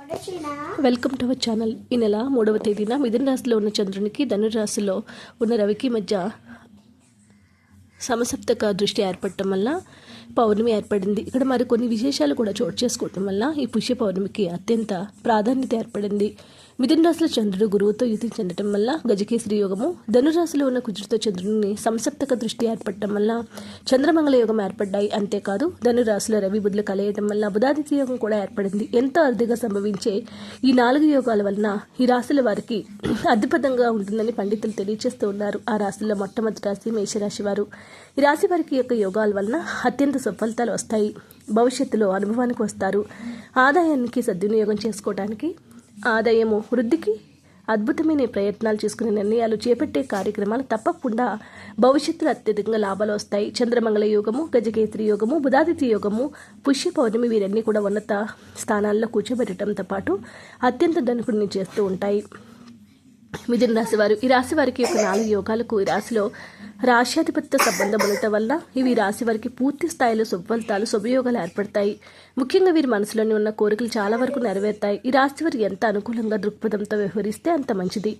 Welcome to our channel. ఈ నెల మూడవ తేదీన మిథున రాశిలో ఉన్న చంద్రునికి ధనురాశిలో ఉన్న రవికి మధ్య సమసప్తక దృష్టి ఏర్పడటం వల్ల పౌర్ణమి ఏర్పడింది. ఇక్కడ మరికొన్ని విశేషాలు కూడా చోటు చేసుకోవటం వల్ల ఈ పుష్య పౌర్ణమికి అత్యంత ప్రాధాన్యత ఏర్పడింది. మిథున రాశిలో చంద్రుడు గురువుతో యుతి చెందటం వల్ల గజకేశ్వరి యోగము ధనురాశిలో ఉన్న కుజుడితో చంద్రుడిని సంసప్తక దృష్టి ఏర్పడటం వల్ల చంద్రమంగళ యోగం ఏర్పడ్డాయి. అంతేకాదు ధనురాశిలో రవి బుద్ధులు కలయటం వల్ల బుధాదిత్య యోగం కూడా ఏర్పడింది. ఎంతో అరుదుగా సంభవించే ఈ నాలుగు యోగాల వలన ఈ రాశుల వారికి అద్భుతంగా ఉంటుందని పండితులు తెలియజేస్తూ ఉన్నారు. ఆ రాశుల్లో మొట్టమొదటి రాశి మేషరాశి వారు. ఈ రాశి వారికి యొక్క యోగాల వలన అత్యంత సఫలితాలు వస్తాయి. భవిష్యత్తులో అనుభవానికి వస్తారు. ఆదాయానికి సద్వినియోగం చేసుకోవడానికి ఆదాయము వృద్ధికి అద్భుతమైన ప్రయత్నాలు చేసుకునే నిర్ణయాలు చేపట్టే కార్యక్రమాలు తప్పకుండా భవిష్యత్తులో అత్యధికంగా లాభాలు వస్తాయి. చంద్రమంగళ యోగము గజకేత్రి యోగము బుధాదిత్య యోగము పుష్య పౌర్ణమి వీరన్నీ కూడా ఉన్నత స్థానాల్లో కూర్చోబెట్టడంతో పాటు అత్యంత ధనుకుడిని చేస్తూ ఉంటాయి. మిథున రాశి వారు ఈ రాశి వారికి యొక్క నాలుగు యోగాలకు ఈ రాశిలో రాష్ట్రాధిపత్య సంబంధం ఉండటం వల్ల ఇవి ఈ రాశి వారికి పూర్తి స్థాయిలో శుభఫలితాలు శుభయోగాలు ఏర్పడతాయి. ముఖ్యంగా వీరి మనసులోని ఉన్న కోరికలు చాలా వరకు నెరవేరుతాయి. ఈ రాశి వారికి ఎంత అనుకూలంగా దృక్పథంతో వ్యవహరిస్తే అంత మంచిది.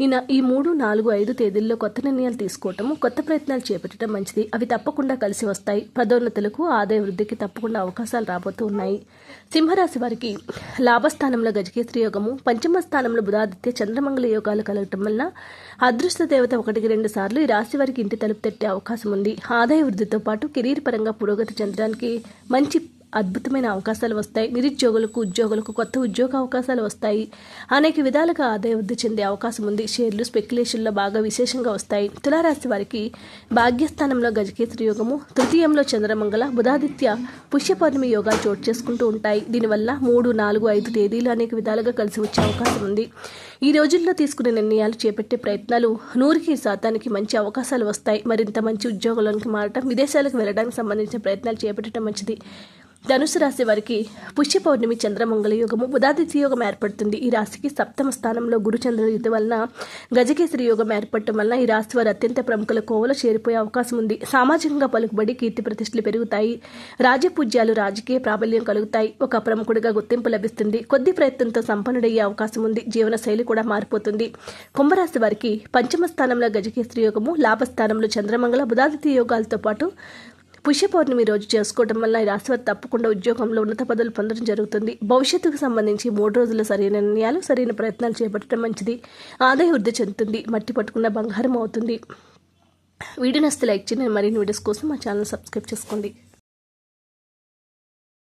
ఈయన ఈ మూడు నాలుగు ఐదు తేదీల్లో కొత్త నిర్ణయాలు తీసుకోవటము కొత్త ప్రయత్నాలు చేపట్టడం మంచిది. అవి తప్పకుండా కలిసి వస్తాయి. పదోన్నతులకు ఆదాయ వృద్ధికి తప్పకుండా అవకాశాలు రాబోతూ ఉన్నాయి. సింహరాశి వారికి లాభస్థానంలో గజకేశ్వరి యోగము పంచమ స్థానంలో బుధాదిత్య చంద్రమంగళ యోగాలు కలగటం వల్ల అదృష్ట దేవత ఒకటికి రెండు సార్లు ఈ రాశి వారికి ఇంటి తలుపు తట్టే అవకాశం ఉంది ఆదాయ వృద్ధితో పాటు కెరీర్ పరంగా పురోగతి చెందడానికి మంచి అద్భుతమైన అవకాశాలు వస్తాయి. నిరుద్యోగులకు ఉద్యోగులకు కొత్త ఉద్యోగ అవకాశాలు వస్తాయి. అనేక విధాలుగా ఆదాయ వృద్ధి చెందే అవకాశం ఉంది. షేర్లు స్పెక్యులేషన్లో బాగా విశేషంగా వస్తాయి. తులారాశి వారికి భాగ్యస్థానంలో గజకేతుడి యోగము తృతీయంలో చంద్రమంగళ బుధాదిత్య పుష్యపౌర్ణమి యోగాలు చోటు చేసుకుంటూ ఉంటాయి. దీనివల్ల మూడు నాలుగు ఐదు తేదీలు అనేక విధాలుగా కలిసి వచ్చే అవకాశం ఉంది. ఈ రోజుల్లో తీసుకునే నిర్ణయాలు చేపట్టే ప్రయత్నాలు నూరికి శాతానికి మంచి అవకాశాలు వస్తాయి. మరింత మంచి ఉద్యోగులకు మారటం విదేశాలకు వెళ్ళడానికి సంబంధించిన ప్రయత్నాలు చేపట్టడం మంచిది. ధనుసు రాశి వారికి పుష్య పౌర్ణమి చంద్రమంగళ యోగము ఉదాదిత్య యోగం ఏర్పడుతుంది. ఈ రాశికి సప్తమ స్థానంలో గురుచంద్ర యుద్ధ వలన గజకేసరి యోగం ఏర్పడటం వలన ఈ రాశి వారు అత్యంత ప్రముఖుల కోవలో చేరిపోయే అవకాశం ఉంది. సామాజికంగా పలుకుబడి కీర్తి ప్రతిష్టలు పెరుగుతాయి. రాజపూజ్యాలు రాజకీయ ప్రాబల్యం కలుగుతాయి. ఒక ప్రముఖుడిగా గుర్తింపు లభిస్తుంది. కొద్ది ప్రయత్నంతో సంపన్నుడయ్యే అవకాశం ఉంది. జీవన శైలి కూడా మారిపోతుంది. కుంభరాశి వారికి పంచమ స్థానంలో గజకేసరి యోగము లాభస్థానంలో చంద్రమంగళ బుధాదిత్య యోగాలతో పాటు పుష్య పౌర్ణమి రోజు చేసుకోవడం వల్ల ఈ రాశి తప్పకుండా ఉద్యోగంలో ఉన్నత పదవులు పొందడం జరుగుతుంది. భవిష్యత్తుకు సంబంధించి మూడు రోజుల సరైన నిర్ణయాలు సరైన ప్రయత్నాలు చేపట్టడం మంచిది. ఆదాయ వృద్ధి చెందుతుంది మట్టి పట్టుకున్న బంగారం అవుతుంది. వీడియో నస్తే లైక్ చేయండి మరిన్ని వీడియోస్ కోసం మా ఛానల్ సబ్స్క్రైబ్ చేసుకోండి.